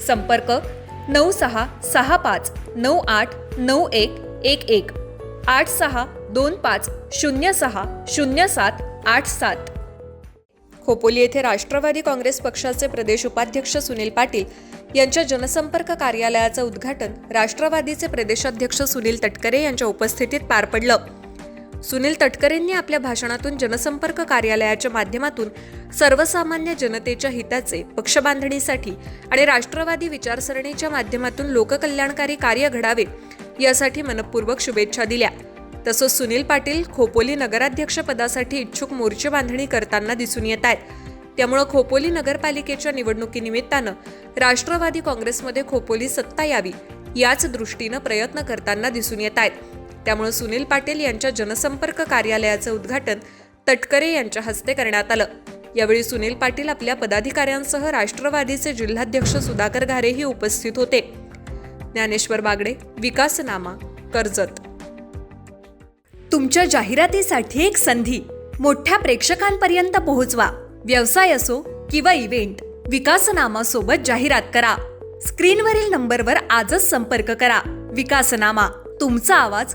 संपर्क नऊ सहा सहा पाच नऊ आठ नऊ एक एक एक. आठ सहा दोन पाच शून्य सहा शून्य सात आठ सात. खोपोली येथे राष्ट्रवादी काँग्रेस पक्षाचे प्रदेश उपाध्यक्ष सुनील पाटील यांच्या जनसंपर्क कार्यालयाचं उद्घाटन राष्ट्रवादीचे प्रदेशाध्यक्ष सुनील तटकरे यांच्या उपस्थितीत पार पडलं. सुनील तटकरेंनी आपल्या भाषणातून जनसंपर्क कार्यालयाच्या माध्यमातून सर्वसामान्य जनतेच्या हिताचे पक्षबांधणीसाठी आणि राष्ट्रवादी विचारसरणीच्या माध्यमातून लोककल्याणकारी कार्य घडावे यासाठी मनपूर्वक शुभेच्छा दिल्या. तसंच सुनील पाटील खोपोली नगराध्यक्षपदासाठी इच्छुक मोर्चे बांधणी करताना दिसून येत आहेत. त्यामुळं खोपोली नगरपालिकेच्या निवडणुकीनिमित्तानं राष्ट्रवादी काँग्रेसमध्ये खोपोली सत्ता यावी याच दृष्टीनं प्रयत्न करताना दिसून येत आहेत. त्यामुळे सुनील पाटील यांच्या जनसंपर्क कार्यालयाचं उद्घाटन तटकरे यांच्या हस्ते करण्यात आलं. यावेळी सुनील पाटील आपल्या पदाधिकाऱ्यांसह राष्ट्रवादीचे जिल्हाध्यक्ष सुधाकर घारेही उपस्थित होते. ज्ञानेश्वर बागडे विकासनामा कर्जत. तुमच्या जाहिरातीसाठी एक संधी. मोठ्या प्रेक्षकांपर्यंत पोहोचवा. व्यवसाय असो किंवा इव्हेंट विकासनामा सोबत जाहिरात करा. स्क्रीनवरील नंबरवर आजच संपर्क करा. विकासनामा तुमचा आवाज